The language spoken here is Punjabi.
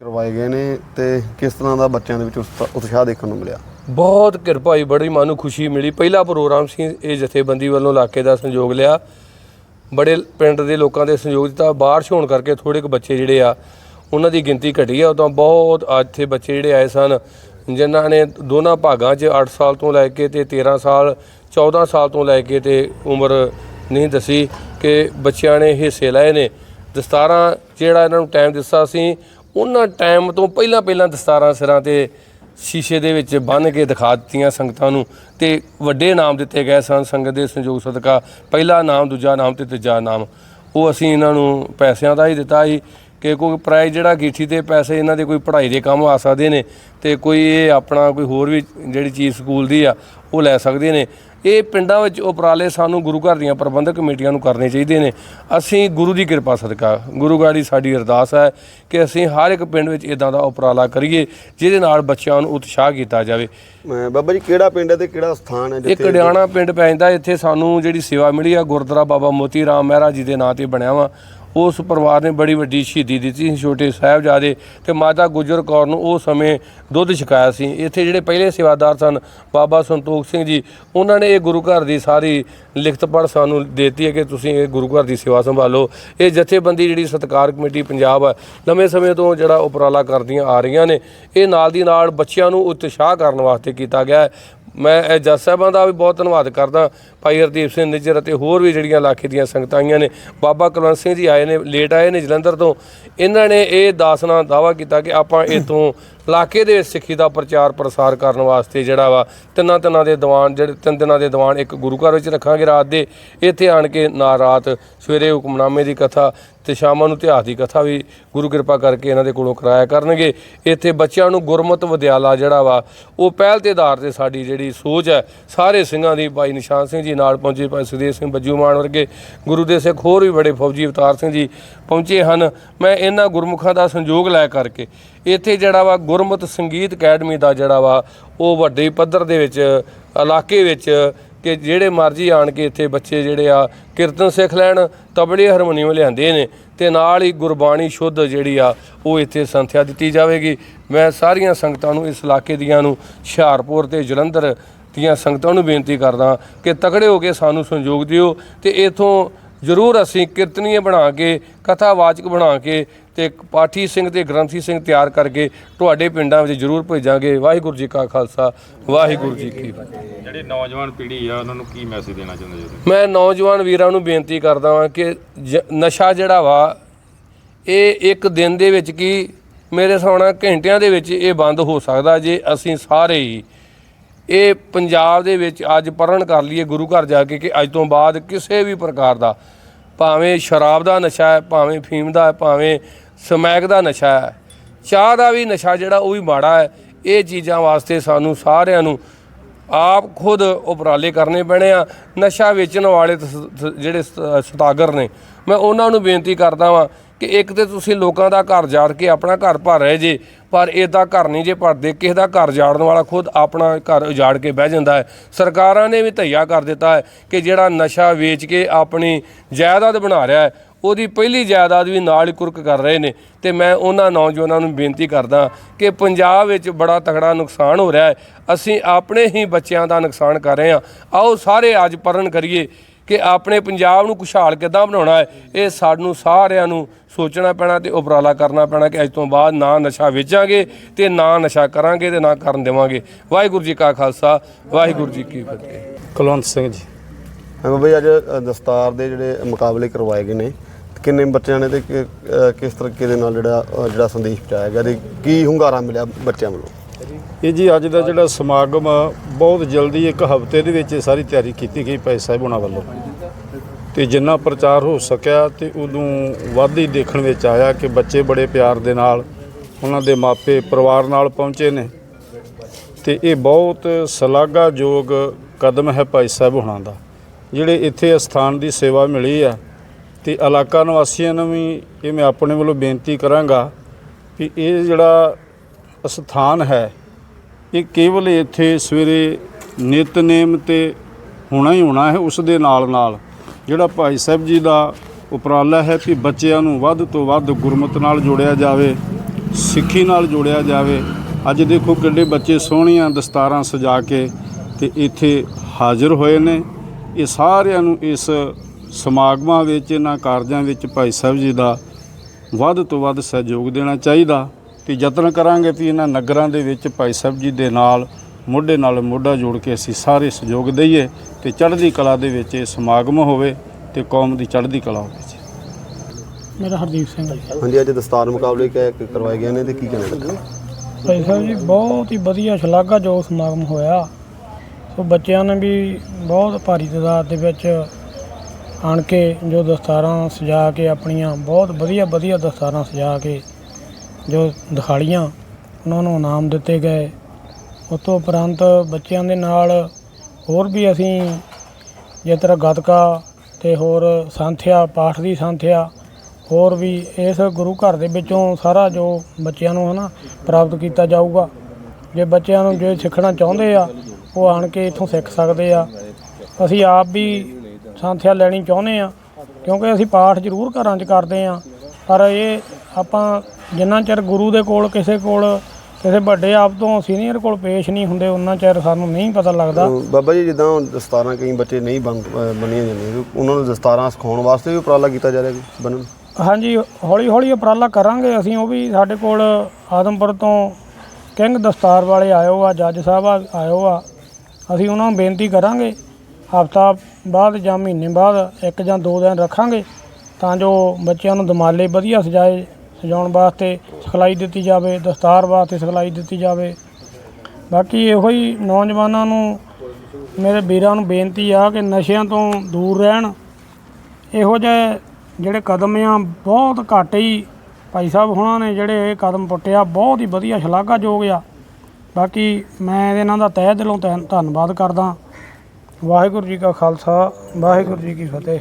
ਕਰਵਾਏ ਗਏ ਨੇ ਤੇ ਕਿਸ ਤਰ੍ਹਾਂ ਦਾ ਬੱਚਿਆਂ ਦੇ ਵਿੱਚ ਉਤਸ਼ਾ- ਉਤਸ਼ਾਹ ਦੇਖਣ ਨੂੰ ਮਿਲਿਆ? ਬਹੁਤ ਕਿਰਪਾ ਹੋਈ ਬੜੀ ਮਨ ਨੂੰ ਖੁਸ਼ੀ ਮਿਲੀ। ਪਹਿਲਾ ਪ੍ਰੋਗਰਾਮ ਸੀ ਇਹ ਜਥੇਬੰਦੀ ਵੱਲੋਂ ਇਲਾਕੇ ਦਾ ਸੰਯੋਗ ਲਿਆ। ਬੜੇ ਪਿੰਡ ਦੇ ਲੋਕਾਂ ਦੇ ਸੰਯੋਗ ਦਿੱਤਾ। ਬਾਰਿਸ਼ ਹੋਣ ਕਰਕੇ ਥੋੜੇ ਕੁ ਬੱਚੇ ਜਿਹੜੇ ਆ, ਉਹਨਾਂ ਦੀ ਗਿਣਤੀ ਘਟੀ ਆ। ਉਦੋਂ ਬਹੁਤ ਇੱਥੇ ਬੱਚੇ ਜਿਹੜੇ ਆਏ ਸਨ, ਜਿਨ੍ਹਾਂ ਨੇ ਦੋਨਾਂ ਭਾਗਾਂ 'ਚ 8 ਸਾਲ ਤੋਂ ਲੈ ਕੇ ਤੇ 13 ਸਾਲ 14 ਸਾਲ ਤੋਂ ਲੈ ਕੇ ਤੇ ਉਮਰ ਨਹੀਂ ਦੱਸੀ ਕਿ ਬੱਚਿਆਂ ਨੇ ਹਿੱਸੇ ਲਏ ਨੇ। ਦਸਤਾਰਾਂ ਜਿਹੜਾ ਇਹਨਾਂ ਨੂੰ ਟਾਈਮ ਦਿੱਤਾ ਸੀ ਉਹਨਾਂ ਟਾਈਮ ਤੋਂ ਪਹਿਲਾਂ ਪਹਿਲਾਂ ਦਸਤਾਰਾਂ ਸਿਰਾਂ ਤੇ ਸ਼ੀਸ਼ੇ ਦੇ ਵਿੱਚ ਬੰਨ੍ਹ ਕੇ ਦਿਖਾ ਦਿੱਤੀਆਂ ਸੰਗਤਾਂ ਨੂੰ ਤੇ ਵੱਡੇ ਨਾਮ ਦਿੱਤੇ ਗਏ ਸਨ, ਸੰਗਤ ਦੇ ਸੰਯੋਗ ਸਦਕਾ ਪਹਿਲਾ ਨਾਮ, ਦੂਜਾ ਨਾਮ ਤੇ ਤੀਜਾ ਨਾਮ। ਉਹ ਅਸੀਂ ਇਹਨਾਂ ਨੂੰ ਪੈਸਿਆਂ ਦਾ ਹੀ ਦਿੱਤਾ ਸੀ ਕਿ ਕੋਈ ਪ੍ਰਾਈਜ਼ ਜਿਹੜਾ ਗੀਠੀ ਤੇ ਪੈਸੇ ਇਹਨਾਂ ਦੇ ਕੋਈ ਪੜ੍ਹਾਈ ਦੇ ਕੰਮ ਆ ਸਕਦੇ ਨੇ ਤੇ ਕੋਈ ਇਹ ਆਪਣਾ ਕੋਈ ਹੋਰ ਵੀ ਜਿਹੜੀ ਚੀਜ਼ ਸਕੂਲ ਦੀ ਆ, ਉਹ ਲੈ ਸਕਦੇ ਨੇ। ਇਹ ਪਿੰਡਾਂ ਵਿੱਚ ਉਪਰਾਲੇ ਸਾਨੂੰ ਗੁਰੂ ਘਰ ਦੀਆਂ ਪ੍ਰਬੰਧਕ ਕਮੇਟੀਆਂ ਨੂੰ ਕਰਨੇ ਚਾਹੀਦੇ ਨੇ। ਅਸੀਂ ਗੁਰੂ ਦੀ ਕਿਰਪਾ ਸਦਕਾ ਗੁਰੂ ਗਾੜੀ ਸਾਡੀ ਅਰਦਾਸ ਹੈ ਕਿ ਅਸੀਂ ਹਰ ਇੱਕ ਪਿੰਡ ਵਿੱਚ ਇਦਾਂ ਦਾ ਉਪਰਾਲਾ ਕਰੀਏ ਜਿਹਦੇ ਨਾਲ ਬੱਚਿਆਂ ਨੂੰ ਉਤਸ਼ਾਹ ਕੀਤਾ ਜਾਵੇ। ਬਾਬਾ ਜੀ ਕਿਹੜਾ ਪਿੰਡ ਹੈ ਤੇ ਕਿਹੜਾ ਸਥਾਨ ਹੈ ਇਹ ਕੜਿਆਣਾ ਪਿੰਡ ਪੈ ਜਾਂਦਾ ਇੱਥੇ ਸਾਨੂੰ ਜਿਹੜੀ ਸੇਵਾ ਮਿਲੀ ਆ ਗੁਰਦੁਆਰਾ ਬਾਬਾ ਮੋਤੀ ਰਾਮ ਮਹਿਰਾ ਜੀ ਦੇ ਨਾਂ ਤੇ ਬਣਿਆ ਵਾ। ਉਸ ਪਰਿਵਾਰ ਨੇ ਬੜੀ ਵੱਡੀ ਸ਼ਹੀਦੀ ਦਿੱਤੀ ਸੀ ਛੋਟੇ ਸਾਹਿਬਜ਼ਾਦੇ ਤੇ ਮਾਤਾ ਗੁਜਰ ਕੌਰ ਨੂੰ ਉਹ ਸਮੇਂ ਦੁੱਧ ਛਕਾਇਆ ਸੀ। ਇੱਥੇ ਜਿਹੜੇ ਪਹਿਲੇ ਸੇਵਾਦਾਰ ਸਨ, ਬਾਬਾ ਸੰਤੋਖ ਸਿੰਘ ਜੀ, ਉਹਨਾਂ ਨੇ ਇਹ ਗੁਰੂ ਘਰ ਦੀ ਸਾਰੀ ਲਿਖਤ ਪੜ੍ਹ ਸਾਨੂੰ ਦਿੱਤੀ ਹੈ ਕਿ ਤੁਸੀਂ ਇਹ ਗੁਰੂ ਘਰ ਦੀ ਸੇਵਾ ਸੰਭਾਲੋ। ਇਹ ਜਥੇਬੰਦੀ ਜਿਹੜੀ ਸਤਕਾਰ ਕਮੇਟੀ ਪੰਜਾਬ ਹੈ ਲੰਮੇ ਸਮੇਂ ਤੋਂ ਜਿਹੜਾ ਉਪਰਾਲਾ ਕਰਦੀਆਂ ਆ ਰਹੀਆਂ ਨੇ। ਇਹ ਨਾਲ ਦੀ ਨਾਲ ਬੱਚਿਆਂ ਨੂੰ ਉਤਸ਼ਾਹ ਕਰਨ ਵਾਸਤੇ ਕੀਤਾ ਗਿਆ ਹੈ। ਮੈਂ, ਇਹ ਜੱਜ ਸਾਹਿਬਾਂ ਦਾ ਵੀ ਬਹੁਤ ਧੰਨਵਾਦ ਕਰਦਾ। ਭਾਈ ਹਰਦੀਪ ਸਿੰਘ ਨਿੱਜਰ ਅਤੇ ਹੋਰ ਵੀ ਜਿਹੜੀਆਂ ਇਲਾਕੇ ਦੀਆਂ ਸੰਗਤਾਂ ਆਈਆਂ ਨੇ। ਬਾਬਾ ਕੁਲਵੰਤ ਸਿੰਘ ਜੀ ਆਏ ਨੇ ਲੇਟ ਆਏ ਨੇ ਜਲੰਧਰ ਤੋਂ। ਇਹਨਾਂ ਨੇ ਇਹ ਦਾਸਨਾ ਦਾਵਾ ਕੀਤਾ ਕਿ ਆਪਾਂ ਇਥੋਂ ਇਲਾਕੇ ਦੇ ਵਿੱਚ ਸਿੱਖੀ ਦਾ ਪ੍ਰਚਾਰ ਪ੍ਰਸਾਰ ਕਰਨ ਵਾਸਤੇ ਜਿਹੜਾ ਵਾ, ਤਿੰਨਾਂ ਤਿੰਨਾਂ ਦੇ ਦੀਵਾਨ, ਜਿਹੜੇ ਤਿੰਨ ਦਿਨਾਂ ਦੇ ਦੀਵਾਨ ਇੱਕ ਗੁਰੂ ਘਰ ਵਿੱਚ ਰੱਖਾਂਗੇ ਰਾਤ ਦੇ। ਇੱਥੇ ਆਣ ਕੇ ਨਾ ਰਾਤ ਸਵੇਰੇ ਹੁਕਮਨਾਮੇ ਦੀ ਕਥਾ ਤੇ ਸ਼ਾਮਾਂ ਨੂੰ ਇਤਿਹਾਸ ਦੀ ਕਥਾ ਵੀ ਗੁਰੂ ਕਿਰਪਾ ਕਰਕੇ ਇਹਨਾਂ ਦੇ ਕੋਲੋਂ ਕਰਾਇਆ ਕਰਨਗੇ। ਇੱਥੇ ਬੱਚਿਆਂ ਨੂੰ ਗੁਰਮਤ ਵਿਦਿਆਲਾ ਜਿਹੜਾ ਵਾ, ਉਹ ਪਹਿਲ ਦੇ ਆਧਾਰ ਤੇ ਸਾਡੀ ਜਿਹੜੀ ਸੋਚ ਹੈ, ਸਾਰੇ ਸਿੰਘਾਂ ਦੀ, ਭਾਈ ਨਿਸ਼ਾਨ ਸਿੰਘ ਜੀ ਨਾਲ ਪਹੁੰਚੇ, ਭਾਈ ਸੁਦੇਵ ਸਿੰਘ ਬੱਜੂ ਮਾਨ ਵਰਗੇ ਗੁਰੂ ਦੇ ਸਿੱਖ ਹੋਰ ਵੀ ਬੜੇ ਫੌਜੀ ਅਵਤਾਰ ਸਿੰਘ ਜੀ ਪਹੁੰਚੇ ਹਨ। ਮੈਂ ਇਹਨਾਂ ਗੁਰਮੁਖਾਂ ਦਾ ਸੰਯੋਗ ਲੈ ਕਰਕੇ ਇੱਥੇ ਜਿਹੜਾ ਵਾ ਗੁਰਮਤ ਸੰਗੀਤ ਅਕੈਡਮੀ ਦਾ ਜਿਹੜਾ ਵਾ, ਉਹ ਵੱਡੇ ਪੱਧਰ ਦੇ ਵਿੱਚ, ਇਲਾਕੇ ਵਿੱਚ ਕਿ ਜਿਹੜੇ ਮਰਜ਼ੀ ਆਣ ਕੇ ਇੱਥੇ ਬੱਚੇ ਜਿਹੜੇ ਆ ਕੀਰਤਨ ਸਿੱਖ ਲੈਣ, ਤਬਲੇ ਹਾਰਮੋਨੀਅਮ ਲਿਆਂਦੇ ਨੇ ਤੇ ਨਾਲ ਹੀ ਗੁਰਬਾਣੀ ਸ਼ੁੱਧ ਜਿਹੜੀ ਆ, ਉਹ ਇੱਥੇ ਸੰਥਿਆ ਦਿੱਤੀ ਜਾਵੇਗੀ। ਮੈਂ ਸਾਰੀਆਂ ਸੰਗਤਾਂ ਨੂੰ ਇਸ ਇਲਾਕੇ ਦੀਆਂ ਨੂੰ ਹੁਸ਼ਿਆਰਪੁਰ ਤੇ ਜਲੰਧਰ ਦੀਆਂ ਸੰਗਤਾਂ ਨੂੰ ਬੇਨਤੀ ਕਰਦਾ ਕਿ ਤਕੜੇ ਹੋ ਕੇ ਸਾਨੂੰ ਸੰਯੋਗ ਦਿਓ ਤੇ ਇਥੋਂ ਜ਼ਰੂਰ ਅਸੀਂ ਕੀਰਤਨੀਏ ਬਣਾ ਕੇ ਕਥਾਵਾਚਕ ਬਣਾ ਕੇ ਤੇ ਇੱਕ ਪਾਠੀ ਸਿੰਘ ਤੇ ਗ੍ਰੰਥੀ ਸਿੰਘ ਤਿਆਰ ਕਰਕੇ ਤੁਹਾਡੇ ਪਿੰਡਾਂ ਵਿੱਚ ਜ਼ਰੂਰ ਭੇਜਾਂਗੇ। ਵਾਹਿਗੁਰੂ ਜੀ ਕਾ ਖਾਲਸਾ ਵਾਹਿਗੁਰੂ ਜੀ ਕੀ ਫਤਿਹ। ਜਿਹੜੀ ਨੌਜਵਾਨ ਪੀੜ੍ਹੀ ਆ ਉਹਨਾਂ ਨੂੰ ਕੀ ਮੈਸੇਜ ਦੇਣਾ ਚਾਹੁੰਦੇ ਜੀ ਮੈਂ ਨੌਜਵਾਨ ਵੀਰਾਂ ਨੂੰ ਬੇਨਤੀ ਕਰਦਾ ਹਾਂ ਕਿ ਨਸ਼ਾ ਜਿਹੜਾ ਵਾ ਇਹ ਇੱਕ ਦਿਨ ਦੇ ਵਿੱਚ ਕੀ ਮੇਰੇ ਸੋਣਾ ਘੰਟਿਆਂ ਦੇ ਵਿੱਚ ਇਹ ਬੰਦ ਹੋ ਸਕਦਾ ਜੇ ਅਸੀਂ ਸਾਰੇ ਹੀ ਇਹ ਪੰਜਾਬ ਦੇ ਵਿੱਚ ਅੱਜ ਪਰਨ ਕਰ ਲਈਏ ਗੁਰੂ ਘਰ ਜਾ ਕੇ ਕਿ ਅੱਜ ਤੋਂ ਬਾਅਦ ਕਿਸੇ ਵੀ ਪ੍ਰਕਾਰ ਦਾ, ਭਾਵੇਂ ਸ਼ਰਾਬ ਦਾ ਨਸ਼ਾ ਹੈ, ਭਾਵੇਂ ਫੀਮ ਦਾ ਹੈ, ਭਾਵੇਂ ਸਮੈਕ ਦਾ ਨਸ਼ਾ ਹੈ, ਚਾਹ ਦਾ ਵੀ ਨਸ਼ਾ ਜਿਹੜਾ ਉਹ ਵੀ ਮਾੜਾ ਹੈ, ਇਹ ਚੀਜ਼ਾਂ ਵਾਸਤੇ ਸਾਨੂੰ ਸਾਰਿਆਂ ਨੂੰ ਆਪ ਖੁਦ ਉਪਰਾਲੇ ਕਰਨੇ ਪੈਣੇ ਆ। ਨਸ਼ਾ ਵੇਚਣ ਵਾਲੇ ਜਿਹੜੇ ਸ- ਸਤਾਗਰ ਨੇ, ਮੈਂ ਉਹਨਾਂ ਨੂੰ ਬੇਨਤੀ ਕਰਦਾ ਵਾਂ ਕਿ ਇੱਕ ਤੇ ਤੁਸੀਂ ਲੋਕਾਂ ਦਾ ਘਰ ਜਾੜ ਕੇ ਆਪਣਾ ਘਰ ਭਰ ਰਹੇ ਜੇ ਪਰ ਇਹਦਾ ਘਰ ਨਹੀਂ ਜੇ ਭਰਦੇ, ਕਿਸੇ ਦਾ ਘਰ ਜਾੜਨ ਵਾਲਾ ਖੁਦ ਆਪਣਾ ਘਰ ਉਜਾੜ ਕੇ ਬਹਿ ਜਾਂਦਾ ਹੈ। ਸਰਕਾਰਾਂ ਨੇ ਵੀ ਧਈਆ ਕਰ ਦਿੱਤਾ ਹੈ ਕਿ ਜਿਹੜਾ ਨਸ਼ਾ ਵੇਚ ਕੇ ਆਪਣੀ ਜਾਇਦਾਦ ਬਣਾ ਰਿਹਾ ਹੈ, ਉਹਦੀ ਪਹਿਲੀ ਜਾਇਦਾਦ ਵੀ ਨਾਲ ਹੀ ਕੁਰਕ ਕਰ ਰਹੇ ਨੇ। ਤੇ ਮੈਂ ਉਹਨਾਂ ਨੌਜਵਾਨਾਂ ਨੂੰ ਬੇਨਤੀ ਕਰਦਾ ਕਿ ਪੰਜਾਬ ਵਿੱਚ ਬੜਾ ਤਕੜਾ ਨੁਕਸਾਨ ਹੋ ਰਿਹਾ ਹੈ। ਅਸੀਂ ਆਪਣੇ ਹੀ ਬੱਚਿਆਂ ਦਾ ਨੁਕਸਾਨ ਕਰ ਰਹੇ ਹਾਂ। ਆਓ ਸਾਰੇ ਅੱਜ ਪਰਨ ਕਰੀਏ। ਕਿ ਆਪਣੇ ਪੰਜਾਬ ਨੂੰ ਖੁਸ਼ਹਾਲ ਕਿੱਦਾਂ ਬਣਾਉਣਾ ਹੈ ਇਹ ਸਾਨੂੰ ਸਾਰਿਆਂ ਨੂੰ ਸੋਚਣਾ ਪੈਣਾ ਤੇ ਉਪਰਾਲਾ ਕਰਨਾ ਪੈਣਾ ਕਿ ਅੱਜ ਤੋਂ ਬਾਅਦ ਨਾ ਨਸ਼ਾ ਵੇਚਾਂਗੇ ਤੇ ਨਾ ਨਸ਼ਾ ਕਰਾਂਗੇ ਤੇ ਨਾ ਕਰਨ ਦੇਵਾਂਗੇ। ਵਾਹਿਗੁਰੂ ਜੀ ਕਾ ਖਾਲਸਾ ਵਾਹਿਗੁਰੂ ਜੀ ਕੀ ਫਤਿਹ। ਕੁਲਵੰਤ ਸਿੰਘ ਜੀ। ਹਾਂ ਜੀ ਅੱਜ ਦਸਤਾਰ ਦੇ ਜਿਹੜੇ ਮੁਕਾਬਲੇ ਕਰਵਾਏ ਗਏ ਨੇ ਕਿੰਨੇ ਬੱਚਿਆਂ ਨੇ ਤੇ ਕਿਸ ਤਰੀਕੇ ਦੇ ਨਾਲ ਜਿਹੜਾ ਜਿਹੜਾ ਸੰਦੇਸ਼ ਪਹੁੰਚਾਇਆ ਗਿਆ ਤੇ ਕੀ ਹੁੰਗਾਰਾ ਮਿਲਿਆ ਬੱਚਿਆਂ ਵੱਲੋਂ? ਇਹ ਜੀ ਅੱਜ ਦਾ ਜਿਹੜਾ ਸਮਾਗਮ ਆ, ਬਹੁਤ ਜਲਦੀ ਇੱਕ ਹਫ਼ਤੇ ਦੇ ਵਿੱਚ ਇਹ ਸਾਰੀ ਤਿਆਰੀ ਕੀਤੀ ਗਈ ਭਾਈ ਸਾਹਿਬ ਉਹਨਾਂ ਵੱਲੋਂ। ਤੇ ਜਿੰਨਾ ਪ੍ਰਚਾਰ ਹੋ ਸਕਿਆ ਤੇ ਉਦੋਂ ਵੱਧ ਹੀ ਦੇਖਣ ਵਿੱਚ ਆਇਆ ਕਿ ਬੱਚੇ ਬੜੇ ਪਿਆਰ ਦੇ ਨਾਲ ਉਹਨਾਂ ਦੇ ਮਾਪੇ ਪਰਿਵਾਰ ਨਾਲ ਪਹੁੰਚੇ ਨੇ। ਤੇ ਇਹ ਬਹੁਤ ਸ਼ਲਾਘਾਯੋਗ ਕਦਮ ਹੈ ਭਾਈ ਸਾਹਿਬ ਹੁਣਾਂ ਦਾ। ਜਿਹੜੇ ਇੱਥੇ ਅਸਥਾਨ ਦੀ ਸੇਵਾ ਮਿਲੀ ਆ ਤੇ ਇਲਾਕਾ ਨਿਵਾਸੀਆਂ ਨੂੰ ਵੀ ਇਹ ਮੈਂ ਆਪਣੇ ਵੱਲੋਂ ਬੇਨਤੀ ਕਰਾਂਗਾ ਕਿ ਇਹ ਜਿਹੜਾ ਸਥਾਨ ਹੈ, ਇਹ ਕੇਵਲ ਇੱਥੇ ਸਵੇਰੇ ਨਿਤਨੇਮ ਤੇ ਹੋਣਾ ਹੀ ਹੋਣਾ ਹੈ, ਉਸ ਦੇ ਨਾਲ ਨਾਲ ਜਿਹੜਾ ਭਾਈ ਸਾਹਿਬ ਜੀ ਦਾ ਉਪਰਾਲਾ ਹੈ ਕਿ ਬੱਚਿਆਂ ਨੂੰ ਵੱਧ ਤੋਂ ਵੱਧ ਗੁਰਮਤ ਨਾਲ ਜੋੜਿਆ ਜਾਵੇ, ਸਿੱਖੀ ਨਾਲ ਜੋੜਿਆ ਜਾਵੇ। ਅੱਜ ਦੇਖੋ ਕਿੱਡੇ ਬੱਚੇ ਸੋਹਣੀਆਂ ਦਸਤਾਰਾਂ ਸਜਾ ਕੇ ਤੇ ਇੱਥੇ ਹਾਜ਼ਰ ਹੋਏ ਨੇ। ਇਹ ਸਾਰਿਆਂ ਨੂੰ ਇਸ ਸਮਾਗਮਾਂ ਵਿੱਚ, ਇਹਨਾਂ ਕਾਰਜਾਂ ਵਿੱਚ ਭਾਈ ਸਾਹਿਬ ਜੀ ਦਾ ਵੱਧ ਤੋਂ ਵੱਧ ਸਹਿਯੋਗ ਦੇਣਾ ਚਾਹੀਦਾ ਤੇ ਯਤਨ ਕਰਾਂਗੇ ਵੀ ਇਹਨਾਂ ਨਗਰਾਂ ਦੇ ਵਿੱਚ ਭਾਈ ਸਾਹਿਬ ਜੀ ਦੇ ਨਾਲ ਮੋਢੇ ਨਾਲ ਮੋਢਾ ਜੋੜ ਕੇ ਅਸੀਂ ਸਾਰੇ ਸਹਿਯੋਗ ਦਈਏ ਤੇ ਚੜ੍ਹਦੀ ਕਲਾ ਦੇ ਵਿੱਚ ਇਹ ਸਮਾਗਮ ਹੋਵੇ ਤੇ ਕੌਮ ਦੀ ਚੜ੍ਹਦੀ ਕਲਾ ਹੋਵੇ ਜੀ। ਮੇਰਾ ਹਰਦੀਪ ਸਿੰਘ ਹੈ ਜੀ। ਹਾਂਜੀ ਅੱਜ ਦਸਤਾਰ ਮੁਕਾਬਲੇ ਕ- ਕਰਵਾਏ ਗਏ ਨੇ ਤੇ ਕੀ ਕਹਿਣਾ ਭਾਈ ਸਾਹਿਬ ਜੀ ਬਹੁਤ ਹੀ ਵਧੀਆ ਸ਼ਲਾਘਾਯੋਗ ਸਮਾਗਮ ਹੋਇਆ। ਸੋ ਬੱਚਿਆਂ ਨੇ ਵੀ ਬਹੁਤ ਭਾਰੀ ਤਾਦਾਦ ਦੇ ਵਿੱਚ ਆਣ ਕੇ ਜੋ ਦਸਤਾਰਾਂ ਸਜਾ ਕੇ ਆਪਣੀਆਂ ਬਹੁਤ ਵਧੀਆ ਵਧੀਆ ਦਸਤਾਰਾਂ ਸਜਾ ਕੇ ਜੋ ਦਿਖਾਲੀਆਂ ਉਹਨਾਂ ਨੂੰ ਇਨਾਮ ਦਿੱਤੇ ਗਏ। ਉਸ ਤੋਂ ਉਪਰੰਤ ਬੱਚਿਆਂ ਦੇ ਨਾਲ ਹੋਰ ਵੀ ਅਸੀਂ ਜਿਸ ਤਰ੍ਹਾਂ ਗੱਤਕਾ ਅਤੇ ਹੋਰ ਸੰਥਿਆ, ਪਾਠ ਦੀ ਸੰਥਿਆ, ਹੋਰ ਵੀ ਇਸ ਗੁਰੂ ਘਰ ਦੇ ਵਿੱਚੋਂ ਸਾਰਾ ਜੋ ਬੱਚਿਆਂ ਨੂੰ ਹਨਾ ਪ੍ਰਾਪਤ ਕੀਤਾ ਜਾਊਗਾ। ਜੇ ਬੱਚਿਆਂ ਨੂੰ ਜੇ ਸਿੱਖਣਾ ਚਾਹੁੰਦੇ ਆ, ਉਹ ਆਣ ਕੇ ਇੱਥੋਂ ਸਿੱਖ ਸਕਦੇ ਆ। ਅਸੀਂ ਆਪ ਵੀ ਸੰਥਿਆ ਲੈਣੀ ਚਾਹੁੰਦੇ ਆ, ਕਿਉਂਕਿ ਅਸੀਂ ਪਾਠ ਜ਼ਰੂਰ ਘਰਾਂ 'ਚ ਕਰਦੇ ਆ। ਪਰ ਇਹ ਆਪਾਂ ਜਿੰਨਾ ਚਿਰ ਗੁਰੂ ਦੇ ਕੋਲ, ਕਿਸੇ ਕੋਲ ਕਿਸੇ ਵੱਡੇ ਆਪ ਤੋਂ ਸੀਨੀਅਰ ਕੋਲ ਪੇਸ਼ ਨਹੀਂ ਹੁੰਦੇ ਉਹਨਾਂ ਚਿਰ ਸਾਨੂੰ ਨਹੀਂ ਪਤਾ ਲੱਗਦਾ। ਬਾਬਾ ਜੀ ਜਿੱਦਾਂ ਹੁਣ ਦਸਤਾਰਾਂ ਕਈ ਬੱਚੇ ਨਹੀਂ ਬਣ ਬਣੀਆਂ ਜਾਂਦੀਆਂ ਉਹਨਾਂ ਨੂੰ ਦਸਤਾਰਾਂ ਸਿਖਾਉਣ ਵਾਸਤੇ ਵੀ ਉਪਰਾਲਾ ਕੀਤਾ ਜਾ ਰਿਹਾ ਜੀ ਬਣਨ? ਹਾਂਜੀ ਹੌਲੀ ਹੌਲੀ ਉਪਰਾਲਾ ਕਰਾਂਗੇ ਅਸੀਂ ਉਹ ਵੀ ਸਾਡੇ ਕੋਲ ਆਦਮਪੁਰ ਤੋਂ ਕਿੰਗ ਦਸਤਾਰ ਵਾਲੇ ਆਇਓ ਆ ਜੱਜ ਸਾਹਿਬ ਆ- ਆਇਓ ਆ ਅਸੀਂ ਉਹਨਾਂ ਨੂੰ ਬੇਨਤੀ ਕਰਾਂਗੇ ਹਫਤਾ ਬਾਅਦ ਜਾਂ ਮਹੀਨੇ ਬਾਅਦ ਇੱਕ ਜਾਂ ਦੋ ਦਿਨ ਰੱਖਾਂਗੇ ਤਾਂ ਜੋ ਬੱਚਿਆਂ ਨੂੰ ਦਮਾਲੇ ਵਧੀਆ ਸਜਾਏ ਸਜਾਉਣ ਵਾਸਤੇ ਸਿਖਲਾਈ ਦਿੱਤੀ ਜਾਵੇ, ਦਸਤਾਰ ਵਾਸਤੇ ਸਿਖਲਾਈ ਦਿੱਤੀ ਜਾਵੇ। ਬਾਕੀ ਇਹੋ ਹੀ ਨੌਜਵਾਨਾਂ ਨੂੰ ਮੇਰੇ ਵੀਰਾਂ ਨੂੰ ਬੇਨਤੀ ਆ ਕਿ ਨਸ਼ਿਆਂ ਤੋਂ ਦੂਰ ਰਹਿਣ। ਇਹੋ ਜਿਹੇ ਜਿਹੜੇ ਕਦਮ ਆ, ਬਹੁਤ ਘੱਟ ਹੀ ਭਾਈ ਸਾਹਿਬ ਹੁਣਾਂ ਨੇ ਜਿਹੜੇ ਇਹ ਕਦਮ ਪੁੱਟਿਆ, ਬਹੁਤ ਹੀ ਵਧੀਆ ਸ਼ਲਾਘਾਯੋਗ ਆ। ਬਾਕੀ ਮੈਂ ਇਹਨਾਂ ਦਾ ਤਹਿ ਦਿਲੋਂ ਧੰਨ- ਧੰਨਵਾਦ ਕਰਦਾ। ਵਾਹਿਗੁਰੂ ਜੀ ਕਾ ਖਾਲਸਾ, ਵਾਹਿਗੁਰੂ ਜੀ ਕੀ ਫਤਿਹ।